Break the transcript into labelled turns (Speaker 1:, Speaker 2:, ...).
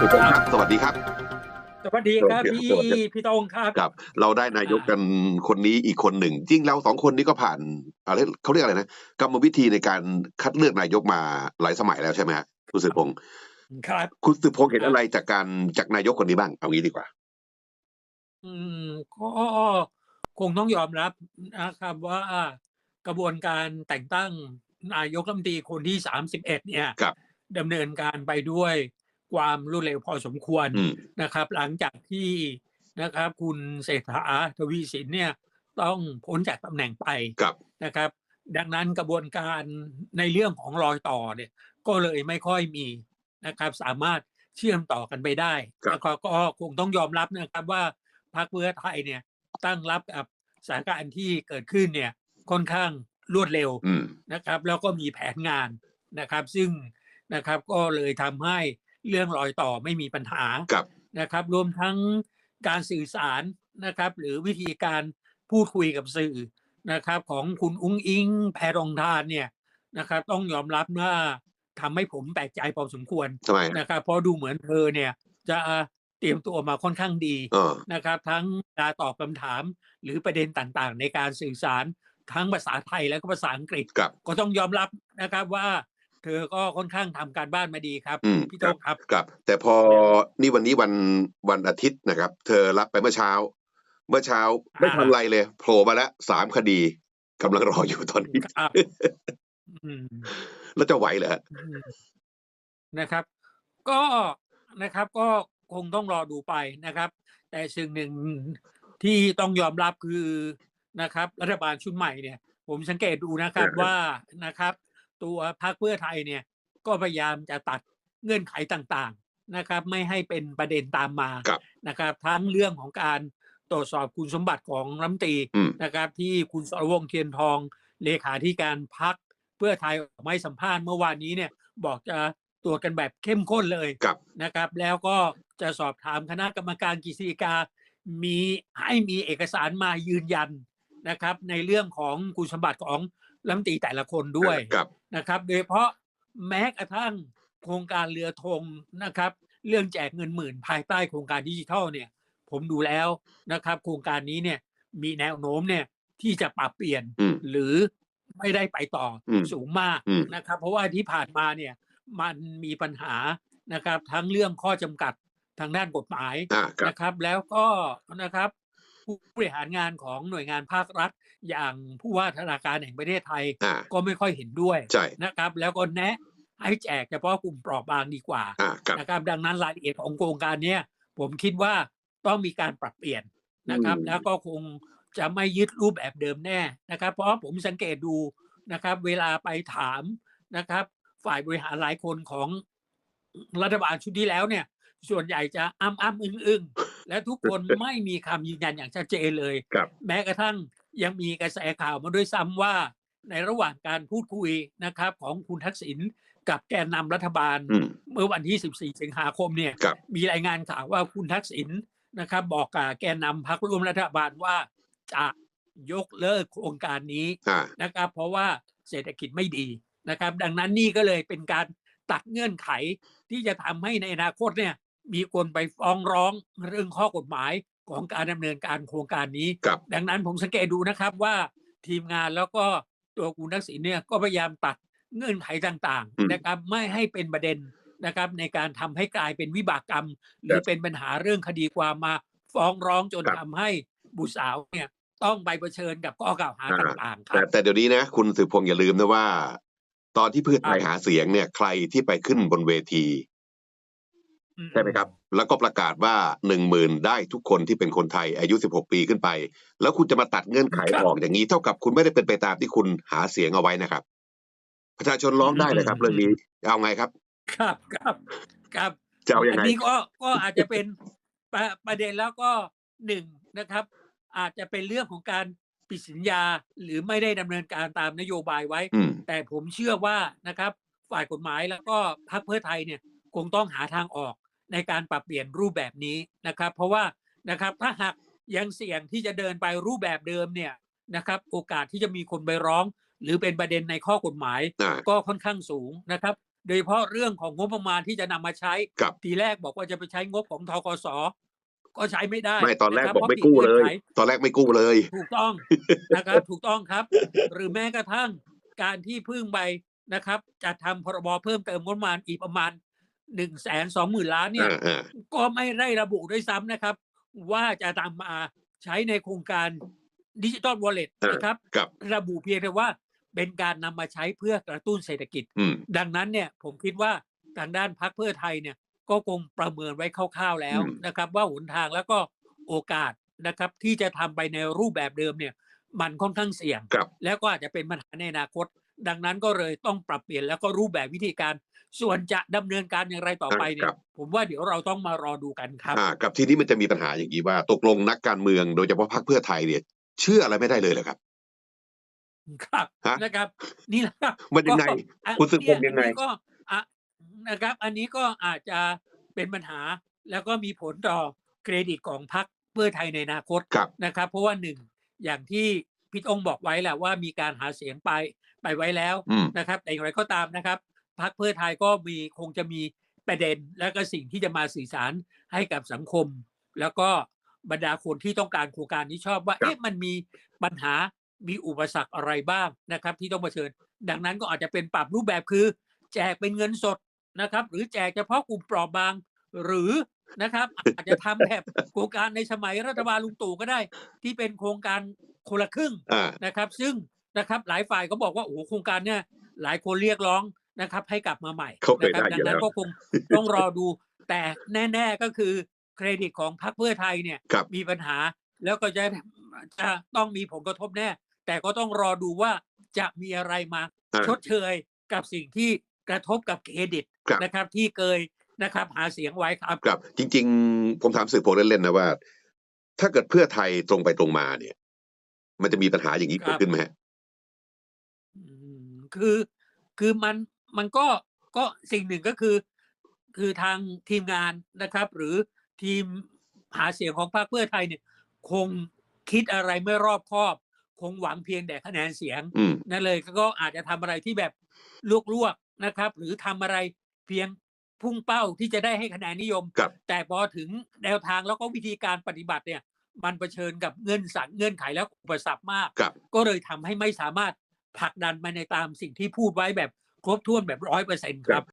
Speaker 1: คุณสุพงศ์ครับ สวัสดีครับ
Speaker 2: สวัสดีครับ
Speaker 1: สวัสดี
Speaker 2: พี่
Speaker 1: สวัสดี
Speaker 2: พี่ตงครับ
Speaker 1: ครับ เราได้นายกกันคนนี้อีกคนหนึ่ง จริงเราสองคนนี้ก็ผ่านอะไรเขาเรียกอะไรนะกรรมวิธีในการคัดเลือกนายกมาหลายสมัยแล้วใช่ไหมฮะคุณสุพงศ์
Speaker 2: ครับ
Speaker 1: คุณสุพงศ์เห็นอะไรจากการจากนายกคนนี้บ้างเอางี้ดีกว่า
Speaker 2: อืมก็คงต้องยอมรับนะครับว่ากระบวนการแต่งตั้งนายกรัฐมนตรีคนที่สามสิบเอ็ดเนี่ย
Speaker 1: ครับ
Speaker 2: ดำเนินการไปด้วย ความรวดเร็วพอสมควร
Speaker 1: อืม
Speaker 2: นะครับ หลังจากที่นะครับ คุณเศรษฐาทวีสินเนี่ยต้องพ้นจากตำแหน่งไป
Speaker 1: ครับ
Speaker 2: นะครับ ดังนั้นกระบวนการในเรื่องของรอยต่อเนี่ย ก็เลยไม่ค่อยมีนะครับ สามารถเชื่อมต่อกันไปได้
Speaker 1: ครับ
Speaker 2: แล้วก็ก็คงต้องยอมรับนะครับว่าพรรคเพื่อไทยเนี่ยตั้งรับกับสถานการณ์ที่เกิดขึ้นเนี่ยค่อนข้างรวดเร็ว
Speaker 1: อืม
Speaker 2: นะครับ แล้วก็มีแผนงานนะครับ ซึ่งนะครับก็เลยทำให้ เรื่องรอยต่อไม่มีปัญหา
Speaker 1: ครับ
Speaker 2: นะครับ รวมทั้งการสื่อสารนะครับ หรือวิธีการพูดคุยกับสื่อนะครับ ของคุณอุ้งอิง แพรองทานเนี่ยนะครับ ต้องยอมรับว่าทำให้ผมแปลกใจพอสมควร
Speaker 1: ทำไม
Speaker 2: นะครับ เพราะดูเหมือนเธอเนี่ยจะเตรียมตัวมาค่อนข้างดี
Speaker 1: เออ
Speaker 2: นะครับ ทั้งการตอบคำถาม หรือประเด็นต่างๆ ในการสื่อสารทั้งภาษาไทยและก็ภาษาอังกฤษ
Speaker 1: ครับ
Speaker 2: ก็ต้องยอมรับนะครับว่า เธอก็ค่อนข้างทำการบ้านมาดีครับ
Speaker 1: อืม
Speaker 2: พี่
Speaker 1: ค
Speaker 2: โต้
Speaker 1: รับ
Speaker 2: งครับ
Speaker 1: ครับ แต่พอนี่วันนี้วันวันอาทิตย์นะครับ เธอรับไปเมื่อเช้า เมื่อเช้าไม่ทันไรเลยโผล่มาแล้วสามคดีกำลังรออยู่ตอนนี้
Speaker 2: ครับอืม
Speaker 1: แล้วจะไหวเหรอฮะ
Speaker 2: อืมนะครับ ก็นะครับก็คงต้องรอดูไปนะครับ แต่สิ่งหนึ่งที่ต้องยอมรับคือนะครับ รัฐบาลชุดใหม่เนี่ย ผมสังเกตดูนะครับว่านะครับ ตัวพรรคเพื่อไทยเนี่ยก็พยายามจะตัดเงื่อนไขต่างๆนะครับ ไม่ให้เป็นประเด็นตามมา
Speaker 1: ครับ
Speaker 2: นะครับ ทั้งเรื่องของการตรวจสอบคุณสมบัติของรัฐมนตรี
Speaker 1: อืม
Speaker 2: นะครับ ที่คุณสรวงศ์เทียนทองเลขาธิการพักเพื่อไทยออกมาให้สัมภาษณ์เมื่อวานนี้เนี่ยบอกจะตรวจกันแบบเข้มข้นเลย
Speaker 1: กับ
Speaker 2: นะครับ แล้วก็จะสอบถามคณะกรรมการกฤษฎีกามีให้มีเอกสารมายืนยันนะครับ ในเรื่องของคุณสมบัติของ รัฐมนตรีแต่ละคนด้วย
Speaker 1: กับ
Speaker 2: นะครับ โดยเฉพาะแม้กระทั่งโครงการเรือธงนะครับ เรื่องแจกเงินหมื่นภายใต้โครงการดิจิทัลเนี่ย ผมดูแล้วนะครับ โครงการนี้เนี่ยมีแนวโน้มเนี่ยที่จะปรับเปลี่ยน
Speaker 1: อืม
Speaker 2: หรือไม่ได้ไปต่ออ
Speaker 1: ม
Speaker 2: สูงมาก
Speaker 1: อืม
Speaker 2: นะครับ เพราะว่าที่ผ่านมาเนี่ยมันมีปัญหานะครับ ทั้งเรื่องข้อจำกัดทางด้านกฎหมาย
Speaker 1: อ่ากับ
Speaker 2: นะครับ แล้วก็นะครับ ผู้บริหารงานของหน่วยงานภาครัฐ อย่างผู้ว่าธนาคารแห่งประเทศไทย
Speaker 1: อ่า
Speaker 2: ก็ไม่ค่อยเห็นด้วย
Speaker 1: ใช่
Speaker 2: นะครับ แล้วก็แนะให้แจกเฉพาะกลุ่มเปราะบางดีกว่า
Speaker 1: อ่ากับ
Speaker 2: นะครับ ดังนั้นรายละเอียดของโครงการเนี้ยผมคิดว่าต้องมีการปรับเปลี่ยนนะครับ
Speaker 1: อืม
Speaker 2: แล้วก็คงจะไม่ยึดรูปแบบเดิมแน่นะครับ เพราะผมสังเกตดูนะครับ เวลาไปถามนะครับ ฝ่ายบริหารหลายคนของรัฐบาลชุดที่แล้วเนี่ย ส่วนใหญ่จะอ้ำอ้ำอึ้งอึ้ง และทุกคนไม่มีคำยืนยันอย่างชัดเจนเลย
Speaker 1: กับ
Speaker 2: แม้กระทั่งยังมีกระแสข่าวมาด้วยซ้ำว่า ในระหว่างการพูดคุยนะครับ ของคุณทักษิณกับแกนนำรัฐบาล
Speaker 1: อืม
Speaker 2: เมื่อวันที่ 14 สิงหาคมเนี่ย
Speaker 1: กับ
Speaker 2: มีรายงานข่าวว่าคุณทักษิณนะครับ บอกกับแกนนำพรรคร่วมรัฐบาลว่าจะยกเลิกโครงการนี้
Speaker 1: อ่า
Speaker 2: นะครับ เพราะว่าเศรษฐกิจไม่ดีนะครับ ดังนั้นนี่ก็เลยเป็นการตัดเงื่อนไขที่จะทำให้ในอนาคตเนี่ย มีคนไปฟ้องร้องเรื่องข้อกฎหมายของการดำเนินการโครงการนี้
Speaker 1: กับ
Speaker 2: ดังนั้นผมสังเกตดูนะครับว่าทีมงานแล้วก็ตัวคุณทักษิณเนี่ยก็พยายามตัดเงื่อนไขต่าง
Speaker 1: อืม
Speaker 2: ๆนะครับไม่ให้เป็นประเด็นนะครับในการทำให้กลายเป็นวิบากกรรม หรือเป็นปัญหาเรื่องคดีความมาฟ้องร้องจน
Speaker 1: ครับ
Speaker 2: ทำให้บุตรสาวเนี่ยต้องไปเผชิญกับข้อกล่าวหา
Speaker 1: อ่า
Speaker 2: ต่างๆค
Speaker 1: แต่
Speaker 2: รับ
Speaker 1: แต่เดี๋ยวนี้นะคุณสืบพงษ์อย่าลืมนะว่า ตอนที่เพื่อไทย
Speaker 2: ครับ
Speaker 1: หาเสียงเนี่ยใครที่ไปขึ้นบนเวที ใช่ไหมครับ แล้วก็ประกาศว่าหนึ่งหมื่นได้ทุกคนที่เป็นคนไทยอายุสิบหกปีขึ้นไป แล้วคุณจะมาตัดเงื่อนไข
Speaker 2: ครับ
Speaker 1: ออกอย่างนี้เท่ากับคุณไม่ได้เป็นไปตามที่คุณหาเสียงเอาไว้นะครับ ประชาชนร้องได้เลยครับ เรื่องนี้เอาไงครับ
Speaker 2: ครับครับครับ
Speaker 1: จะเอายัง
Speaker 2: อั
Speaker 1: ไง
Speaker 2: นี้ก็ก็อาจจะเป็นประประเด็นแล้วก็หนึ่งนะครับ อาจจะเป็นเรื่องของการปิดสัญญาหรือไม่ได้ดำเนินการตามนโยบายไว้
Speaker 1: อืม
Speaker 2: แต่ผมเชื่อว่านะครับ ฝ่ายกฎหมายแล้วก็พรรคเพื่อไทยเนี่ยคงต้องหาทางออก ในการปรับเปลี่ยนรูปแบบนี้นะครับ เพราะว่านะครับถ้าหากยังเสี่ยงที่จะเดินไปรูปแบบเดิมเนี่ยนะครับ โอกาสที่จะมีคนไปร้อง หรือเป็นประเด็นในข้อกฎหมาย
Speaker 1: อ่า
Speaker 2: ก็ค่อนข้างสูงนะครับ โดยเฉพาะเรื่องของงบประมาณที่จะนำมาใช้
Speaker 1: กับ
Speaker 2: ทีแรกบอกว่าจะไปใช้งบของทกสก็ใช้ไม่ได้
Speaker 1: ไม่ตอนแรกะ
Speaker 2: ค
Speaker 1: บอก
Speaker 2: พราะ
Speaker 1: ไม่กู้เลย
Speaker 2: ผิดงื่อนไข
Speaker 1: ตอนแรกไม่กู้เลย
Speaker 2: ถูกต้องนะครับถูกต้องครับ หรือแม้กระทั่งการที่พึ่งไปนะครับจะทำพรบเพิ่มเติมงบประมาณอีกประมาณ หนึ่งแสนสองหมื่นล้านเนี่ย
Speaker 1: อ่าอ่า
Speaker 2: ก็ไม่ได้ระบุด้วยซ้ำนะครับ ว่าจะนำมาใช้ในโครงการดิจิ t a ลวอลเล็ต
Speaker 1: อ่าน
Speaker 2: นะครับ
Speaker 1: กับ
Speaker 2: ระบุเพียงแต่ว่าเป็นการนำมาใช้เพื่อกระตุ้นเศรษฐกิจ
Speaker 1: อืม
Speaker 2: ดังนั้นเนี่ยผมคิดว่าทางด้านพักเพื่อไทยเนี่ย ก็คงประเมินไว้คร่าวๆแล้ว
Speaker 1: อืม
Speaker 2: นะครับ ว่าหนทางแล้วก็โอกาสนะครับ ที่จะทำไปในรูปแบบเดิมเนี่ย มันค่อนข้างเสี่ยง
Speaker 1: กับ
Speaker 2: แล้วก็อาจจะเป็นปัญหาในอนาคต ดังนั้นก็เลยต้องปรับเปลี่ยนแล้วก็รูปแบบวิธีการ ส่วนจะดำเนินการอย่างไรต่อไปเนี่
Speaker 1: ครั
Speaker 2: ย
Speaker 1: บ
Speaker 2: ผมว่าเดี๋ยวเราต้องมารอดูกันครับ
Speaker 1: อ่ากับทีนี้มันจะมีปัญหาอย่างนี้ว่า ตกลงนักการเมืองโดยเฉพาะพรรคเพื่อไทยเนี่ย เชื่ออะไรไม่ได้เลยเหรอครับ
Speaker 2: ครับ
Speaker 1: ฮะ
Speaker 2: นะครับ นี่แหละครับ
Speaker 1: มันยังไง
Speaker 2: ก็อะ
Speaker 1: คุณสืบพงษ์
Speaker 2: เนี่
Speaker 1: ยังไง
Speaker 2: อันนี้ก็อะนะครับ อันนี้ก็อาจจะเป็นปัญหาแล้วก็มีผลต่อเครดิตของพรรคเพื่อไทยในอนาคต
Speaker 1: ครับ
Speaker 2: นะครับ เพราะว่าหนึ่ง อย่างที่พี่ต้องบอกไว้แหละว่ามีการหาเสียงไปไปไว้แล้ว
Speaker 1: อืม
Speaker 2: นะครับ แต่อย่างไรก็ตามนะครับพรรคเพื่อไทยก็มีคงจะมีประเด็นและก็สิ่งที่จะมาสื่อสารให้กับสังคม แล้วก็บรรดาคนที่ต้องการโครงการนี้ชอบว่า
Speaker 1: ครับ
Speaker 2: เอ๊ะมันมีปัญหามีอุปสรรคอะไรบ้างนะครับ ที่ต้องเผชิญ ดังนั้นก็อาจจะเป็นปรับรูปแบบคือ แจกเป็นเงินสดนะครับ หรือแจกเฉพาะกลุ่มเปราะบาง หรือ นะครับ อาจจะทำแบบโครงการในสมัยรัฐบาลลุงตู่ก็ได้ ที่เป็นโครงการคนละครึ่ง
Speaker 1: อ่า
Speaker 2: นะครับ ซึ่งนะครับหลายฝ่ายก็บอกว่าโอ้โหโครงการเนี่ยหลายคนเรียกร้องนะครับ ให้กลับมาใหม่
Speaker 1: เขาเคย
Speaker 2: นะครั
Speaker 1: ได้
Speaker 2: ดั
Speaker 1: อยู่
Speaker 2: นั้น
Speaker 1: แล้ว
Speaker 2: ก็คงต้องรอดู แต่แน่ ๆก็คือเครดิตของพรรคเพื่อไทยเนี่ย
Speaker 1: ครับ
Speaker 2: มีปัญหาแล้วก็จะจะต้องมีผลกระทบแน่ แต่ก็ต้องรอดูว่าจะมีอะไรมา
Speaker 1: อ่า
Speaker 2: ชดเชยกับสิ่งที่กระทบกับเครดิต
Speaker 1: ครับ
Speaker 2: นะครับ ที่เคย นะครับหาเสียงไว้ครับ
Speaker 1: ครับ จริง ๆ ผมถามสื่อโพลเล่นๆนะว่า ถ้าเกิดเพื่อไทยตรงไปตรงมาเนี่ย มันจะมีปัญหาอย่างนี้
Speaker 2: ครับ
Speaker 1: เกิดขึ้นไหมฮะ
Speaker 2: อืมคือคือมันมันก็ก็สิ่งหนึ่งก็คือ คือทางทีมงานนะครับ หรือทีมหาเสียงของพรรคเพื่อไทยเนี่ย คงคิดอะไรไม่รอบคอบ คงหวังเพียงแต่คะแนนเสียง
Speaker 1: อืม
Speaker 2: นั่นเลยก็อาจจะทำอะไรที่แบบลวกๆนะครับ หรือทำอะไรเพียง พุ่งเป้าที่จะได้ให้คะแนนนิยม
Speaker 1: ครับ
Speaker 2: แต่พอถึงแนวทางแล้วก็วิธีการปฏิบัติเนี่ย มันเผชิญกับเงื่อนสังเงื่อนไขและอุปสรรคมาก
Speaker 1: ครับ
Speaker 2: ก็เลยทำให้ไม่สามารถผลักดันไปในตามสิ่งที่พูดไว้แบบครบถ้วนแบบร้อยเปอร์เซ็นต์ครับ